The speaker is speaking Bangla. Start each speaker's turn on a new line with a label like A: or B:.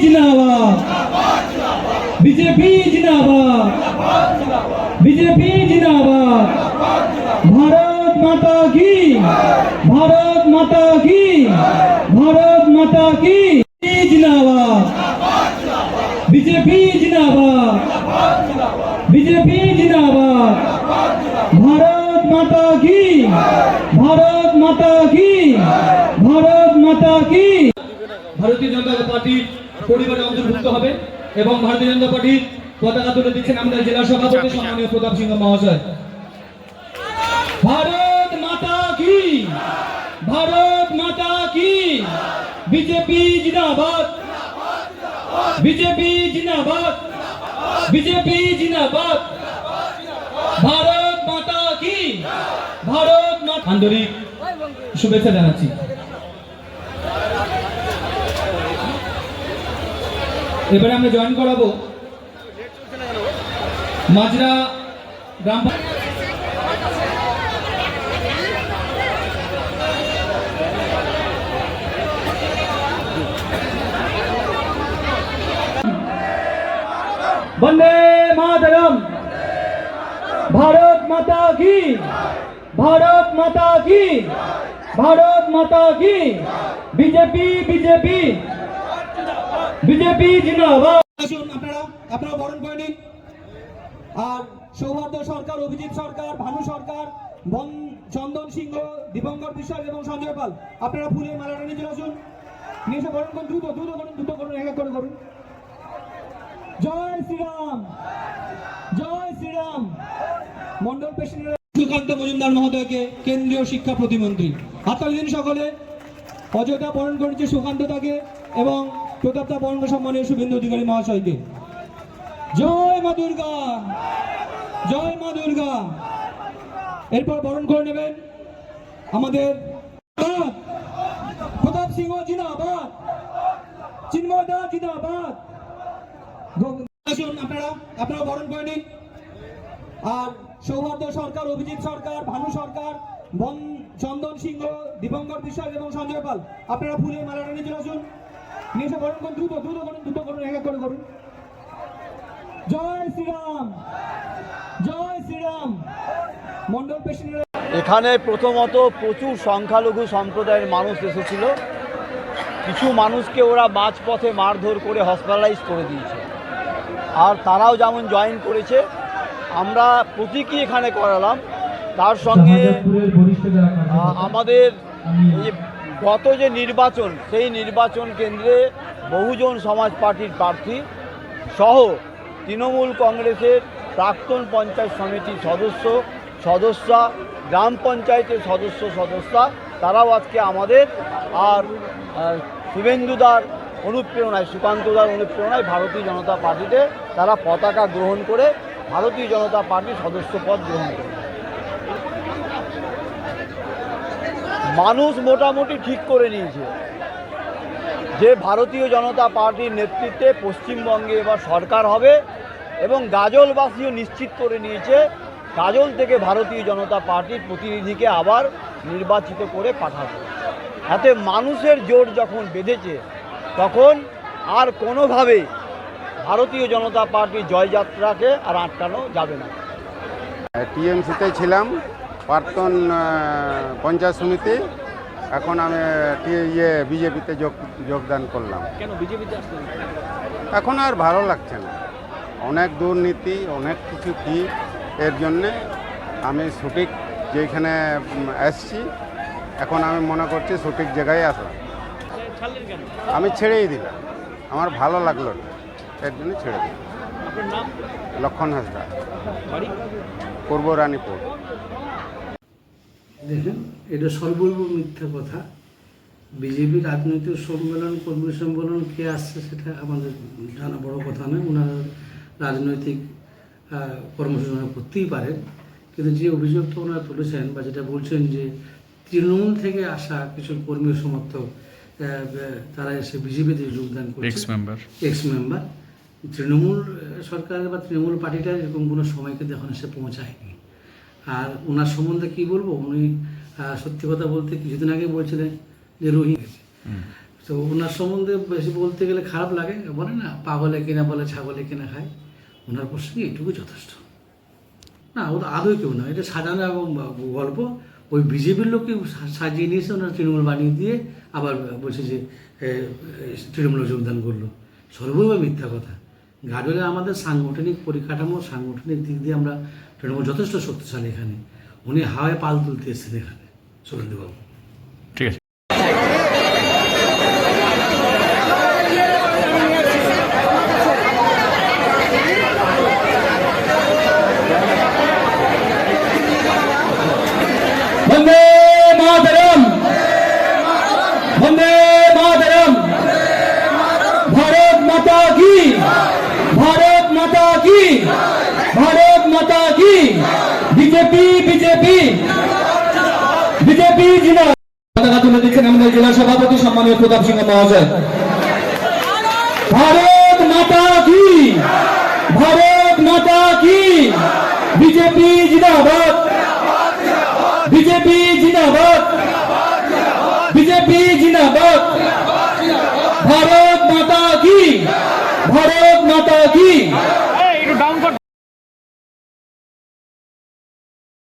A: जिंदाबाद। बीजेपी जिंदाबाद। बीजेपी जिंदाबाद। भारत माता की, भारत माता की, भारत माता की। जिंदाबाद। बीजेपी जिंदाबाद। बीजेपी जिंदाबाद। भारत माता की, भारत माता की, भारत माता की। भारतीय जनता पार्टी পরিবারে অন্তর্ভুক্ত হবে এবং ভারতীয় জনতা পার্টির পতাকা তুলে দিচ্ছেন আমাদের জেলা সভাপতি সম্মানীয় প্রতাপ সিংহ মহাশয়। ভারত মাতা কি? ভারত মাতা কি? বিজেপি জিন্দাবাদ। বিজেপি জিন্দাবাদ। বিজেপি জিন্দাবাদ। ভারত মাতা কি? ভারত মাতা আন্তরিক শুভেচ্ছা জানাচ্ছি। এবারে আমরা জয়েন করাবো মাজরা গ্রাম বন্দে মাতরম। ভারত মাতা কি? ভারত মাতা কি? ভারত মাতা কি? BJP BJP. বিজেপি আপনারা বরণ করে নিন। আর সৌহার্দ্য সরকার, অভিজিৎ সরকার, ভানু সরকার, বন, চন্দন সিংহ দীপঙ্কর বিশ্বাস এবং সঞ্জয় পাল, আপনারা ফুলের মালাটা চলে আসুন। নিয়ে বরণ করুন, দ্রুত দ্রুত করুন দ্রুত করুন এক করে করুন। জয় শ্রীরাম জয় শ্রীরাম। মন্ডল প্রেসিডেন্ট সুকান্ত মজুমদার মহোদয়কে কেন্দ্রীয় শিক্ষা প্রতিমন্ত্রী। হাততালি দিন সকলে। অযোধ্যা বরণ করেছে সুকান্ত তাকে এবং প্রতাপদা বরণ সম্মানীয় শুভেন্দু অধিকারী মহাশয়কে। জয় মা দুর্গা! জয় মা দুর্গা! এরপর বরণ করে নেবেন আমাদের প্রতাপ। সিংহ জিন্দাবাদ। চিন্ময় দা আপনারা আপনারা বরণ করে নিন। আর সৌহার্দ্য সরকার, অভিজিৎ সরকার, ভানু সরকার, বন চন্দন সিংহ, দীপঙ্কর বিশ্বাস এবং সঞ্জয় পাল, আপনারা ফুলের মালাটা নিয়ে চলে আসুন। নিয়ে এসে বরণ করুন দ্রুত দ্রুত করুন দ্রুত করুন এক এক করে করুন। জয় শ্রীরাম জয় শ্রীরাম। মন্ডল প্রেসিডেন্ট
B: এখানে প্রথমত প্রচুর সংখ্যালঘু সম্প্রদায়ের মানুষ এসেছিল। কিছু মানুষকে ওরা মাঝপথে মারধর করে হসপিটালাইজ করে দিয়েছে। আর তারাও যেমন জয়েন করেছে আমরা প্রতীকী এখানে করালাম। তার সঙ্গে আমাদের গত যে নির্বাচন, সেই নির্বাচন কেন্দ্রে বহুজন সমাজ পার্টির প্রার্থী সহ তৃণমূল কংগ্রেসের প্রাক্তন পঞ্চায়েত সমিতির সদস্য, সদস্যা, গ্রাম পঞ্চায়েতের সদস্য, সদস্যা, তারাও আজকে আমাদের আর শুভেন্দুদার অনুপ্রেরণায় সুকান্তদার অনুপ্রেরণায় ভারতীয় জনতা পার্টিতে তারা পতাকা গ্রহণ করে ভারতীয় জনতা পার্টির সদস্য পদ গ্রহণ করে। মানুষ মোটামুটি ঠিক করে নিয়েছে। যে ভারতীয় জনতা পার্টির নেতৃত্বে পশ্চিমবঙ্গে এবার সরকার হবে এবং গাজলবাসীও নিশ্চিত করে নিয়েছে, গাজল থেকে ভারতীয় জনতা পার্টির প্রতিনিধিকে আবার নির্বাচিত করে পাঠাবে। এতে মানুষের জোর যখন বেঁধেছে, তখন আর কোনোভাবে ভারতীয় জনতা পার্টির জয়যাত্রাকে আর আটকানো যাবে না।
C: টিএমসিতে ছিলাম প্রাক্তন পঞ্চায়েত সমিতি এখন আমি ইয়ে বিজেপিতে যোগ যোগদান করলাম।
B: কেন বিজেপিতে
C: এখন আর ভালো লাগছে না। অনেক দুর্নীতি অনেক কিছু কি এর জন্যে আমি সঠিক যেখানে এসছি এখন আমি মনে করছি সঠিক জায়গায় আসলাম আমি ছেড়েই দিলাম। আমার ভালো লাগল না এর জন্য ছেড়ে দিলাম। লক্ষণ হাসদা। পূর্ব রানীপুর।
D: দেখেন এটা সর্বৈব মিথ্যা কথা। বিজেপি রাজনৈতিক সম্মেলন কর্মী সম্মেলন কে আসছে সেটা আমাদের জানা বড় কথা নয়। ওনারা রাজনৈতিক কর্মসূচনা করতেই পারেন। কিন্তু যে অভিযোগটা ওনারা তুলেছেন বা যেটা বলছেন যে তৃণমূল থেকে আসা কিছু কর্মী সমর্থক তারা এসে বিজেপিতে যোগদান করছে।
E: Ex member
D: ex member Trinamool আহ, সরকার বা তৃণমূল পার্টিটা এরকম কোনো সময় কিন্তু এখন এসে পৌঁছায়নি। আর ওনার সম্বন্ধে কি বলব? উনি সত্যি কথা বলতে কিছুদিন আগে বলছিলেন যে রোহিঙ্গা তো ওনার সম্বন্ধে বেশি বলতে গেলে খারাপ লাগে। বলে না পাগলে কিনা বলে ছাগলে কিনা খায়। ওনার প্রসঙ্গে এটুকু যথেষ্ট। না ও তো আদৌ কেউ না এটা সাজানো এবং গল্প। ওই বিজেপির লোককে সাজিয়ে নিয়েছে ওনার তৃণমূল বানিয়ে দিয়ে আবার বলছে যে তৃণমূলে যোগদান করল। সর্বৈব মিথ্যা কথা। গাজলে আমাদের সাংগঠনিক পরিকাঠামো, সাংগঠনিক দিক দিয়ে আমরা যথেষ্ট শক্তিশালী এখানে। উনি হাওয়ায় পাল তুলতে এসেছেন এখানে, সুরেন্দ্রবাবু
E: ঠিক আছে
A: বন্দে মাতরম বন্দে মাতরম ভারত মাতা কি ভারত মাতা কি? ভারত মাতা কি? BJP BJP. বিজেপি জিনা পতাকা তুলে দিচ্ছেন আমাদের জেলা সভাপতি সম্মানীয় প্রতাপ সিংহ মহাশয়। ভারত মাতা কি? ভারত মাতা কি? বিজেপি জিন্দাবাদ। বিজেপি জিন্দাবাদ। বিজেপি জিন্দাবাদ। ভারত মাতা কি? ভারত মাতা কি?